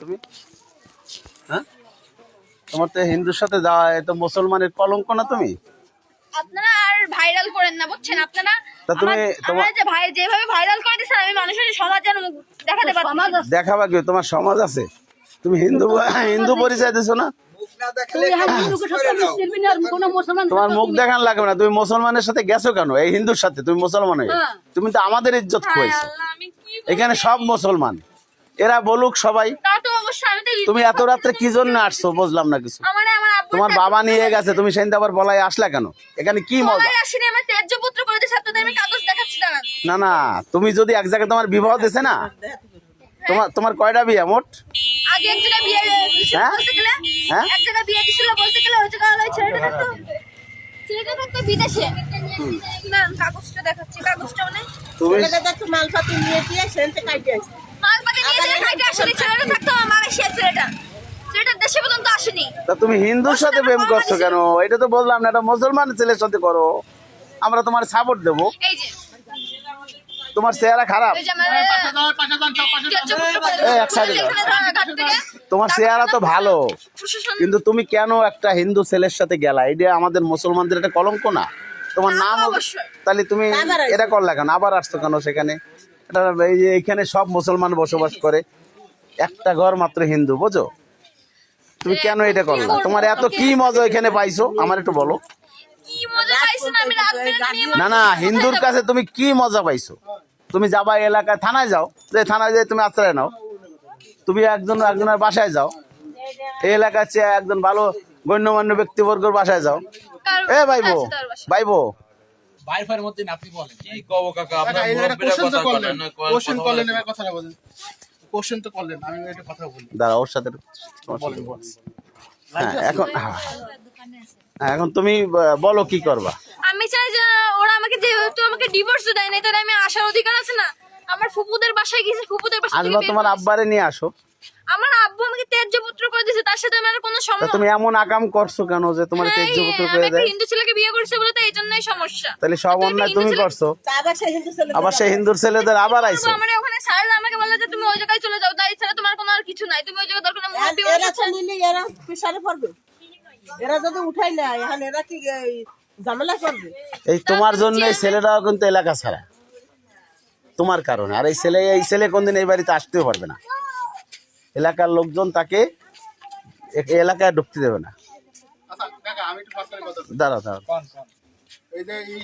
তুমি? হ্যাঁ? তোমার তো হিন্দুর সাথে যাওয়া তো মুসলমানের কলঙ্ক না তুমি? আপনারা আর ভাইরাল করেন না বুঝছেন? আপনারা তা তুমি তোমার- যে ভাই যেভাবে ভাইরাল করে দিচ্ছেন আমি মানুষের সমাজ দেখাতে না দেখাবা কি? তোমার সমাজ আছে? তুমি হিন্দু হিন্দু পরিচয় দিছো না? তোমার মুখ দেখান লাগবে না। তুমি মুসলমানের সাথে গেছো কেন? এই হিন্দুর সাথে? তুমি মুসলমান হয়ে? তুমি তো আমাদের ইজ্জত বলব? এখানে সব মুসলমান। এরা বলুক সবাই। তুমি এত রাত্রে কি জন্য আসছো? বুঝলাম না কিছু। আমার আমার আব্বু তোমার বাবা নিয়ে গেছে তুমি সেদিন আবার বলাই আসলা কেন? এখানে কি মজা? না না তুমি যদি এক জায়গায় তোমার বিবাহ দিছে না তোমার তোমার কয়টা বিয়ে মোট? আগে এক জায়গায় বিয়ে হ্যাঁ? বলতে গেলে হ্যাঁ? এক জায়গায় বিয়ে দিছিল বলতে গেলে ওই জায়গায় ওই ছেলেটা থাকতো ছেলেটা থাকতো বিদেশে। না কাগজটা দেখাচ্ছি কাগজটা মানে তুমি মালপাতি নিয়ে দিয়ে সেনতে কাইটে আসছে। মালপাতি নিয়ে দিয়ে আসলে ছেলেটা থাকতো ছেলেটা পর্যন্ত আসেনি। তা তুমি হিন্দুর সাথে প্রেম করছ কেন? এটা তো বললাম না এটা মুসলমান ছেলের সাথে করো। আমরা তোমার সাপোর্ট দেবো। এই যে। তোমার চেহারা খারাপ। তোমার চেহারা তো ভালো। কিন্তু তুমি কেন একটা হিন্দু ছেলের সাথে গেলা? এটা আমাদের মুসলমানদের একটা কলঙ্ক না? তোমার নাম তাহলে তুমি এটা করলা কেন? আবার আসছো কেন সেখানে? এই যে এখানে সব মুসলমান বসবাস করে। একটা ঘর মাত্র হিন্দু বোঝো? তুমি কেন এটা করলা? তোমার এত কি মজা এখানে পাইছো? আমার একটু বলো। না? না হিন্দুর কাছে তুমি কি মজা পাইছো? তুমি যাবা এই এলাকায় থানায় যাও। যে থানায় যাই তুমি আশ্রয় নাও। তুমি একজন একজনের বাসায় যাও। এই এলাকার চেয়ে একজন ভালো গণ্যমান্য ব্যক্তিবর্গের বাসায় যাও। এ ভাইবো মধ্যে আপনি বলেন কি কব কাকা question কথা করলেন। বলেন। না কয়েক Question কথা করলেন। কথাটা বলেন। Question তো করলেন, আমি একটা কথা বলি। দাঁড়া ওর সাথে হ্যাঁ এখন হ্যাঁ, এখন তুমি বলো কি করবা? আমি চাই যে ওরা আমাকে যেহেতু আমাকে ডিভোর্স দেয় না তাহলে আমি আসার অধিকার আছে না? আমার ফুপুদের বাসায় গেছি ফুপুদের বাসা থেকে আসবা তোমার আব্বারে নিয়ে আসো। আমার আব্বু আমাকে ত্যায্য পুত্র করে দিয়েছে তার সাথে আমার কোনো সমস্যা তুমি এমন আকাম করছ কেন যে তোমার তেজ্য পুত্র করে দেয় হিন্দু ছেলেকে বিয়ে করছে বলে তো এই জন্যই সমস্যা। তাহলে সব অন্যায় তুমি করছ। আবার সেই হিন্দু ছেলে আবার সেই হিন্দুর ছেলেদের আবার আইছো। আমার ওখানে স্যার যে তুমি ওই জায়গায় চলে যাও তাই ছাড়া তোমার কোনো আর কিছু নাই। তুমি ওই জায়গায় দরকার মুরব্বি এরা নিলে এরা পিছনে পড়বে এরা যদি উঠাই না এখন এরা কি এই ঝামেলা করবে? এই তোমার জন্য এই ছেলেটাও কিন্তু এলাকা ছাড়া। তোমার কারণে। আর এই ছেলে এই ছেলে কোনদিন এই বাড়িতে আসতেও পারবে না। এলাকার লোকজন তাকে এ- এলাকায় ঢুকতে দেবে না। আচ্ছা, বলি। দাঁড়াও দাঁড়াও। এই যে এই